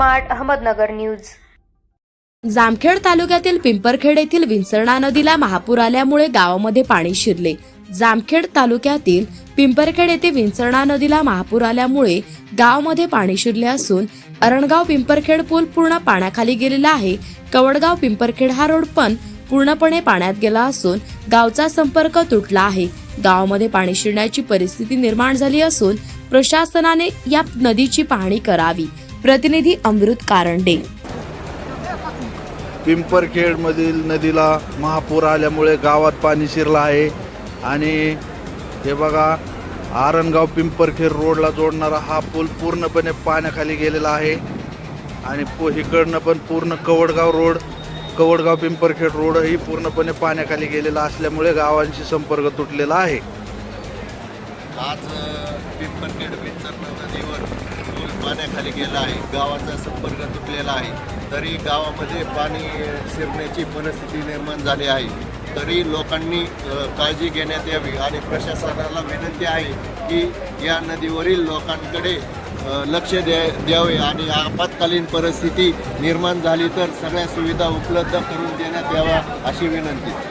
Smart Ahmednagar news. Jamkhed तालुक्यातील पिंपरखेड येथील विंचरणा नदीला महापूर आल्यामुळे गावामध्ये पाणी शिरले. जामखेड तालुक्यातील पिंपरखेड येथे विंचरणा नदीला महापूर आल्यामुळे गावामध्ये पाणी शिरले असून अरणगाव पिंपरखेड पूल पूर्ण पाण्याखाली गेलेला आहे. कवडगाव पिंपरखेड हा रोड पण पूर्णपणे पाण्यात गेला असून गावचा संपर्क तुटला आहे. गावामध्ये पाणी शिरण्याची परिस्थिती निर्माण झाली असून प्रशासनाने या नदीची पाहणी करावी. प्रतिनिधी अमृत कारंडे. पिंपरखेडमधील नदीला महापूर आल्यामुळे गावात पाणी शिरलं आहे. आणि हे बघा आरणगाव पिंपरखेड रोडला जोडणारा हा पूल पूर्णपणे पाण्याखाली गेलेला आहे. आणि पु इकडनं पण पूर्ण कवडगाव रोड कवडगाव पिंपरखेड रोडही पूर्णपणे पाण्याखाली गेलेला असल्यामुळे गावांशी संपर्क तुटलेला आहे. आज पिंपरखेड विंचरणा नदीवर पाण्याखाली गेला आहे गावाचा संपर्क तुटलेला आहे तरी गावामध्ये पाणी शिरण्याची परिस्थिती निर्माण झाली आहे. तरी लोकांनी काळजी घेण्यात यावी आणि प्रशासनाला विनंती आहे की या नदीवरील लोकांकडे लक्ष द्या द्यावे आणि आपत्कालीन परिस्थिती निर्माण झाली तर सगळ्या सुविधा उपलब्ध करून देण्यात यावा अशी विनंती.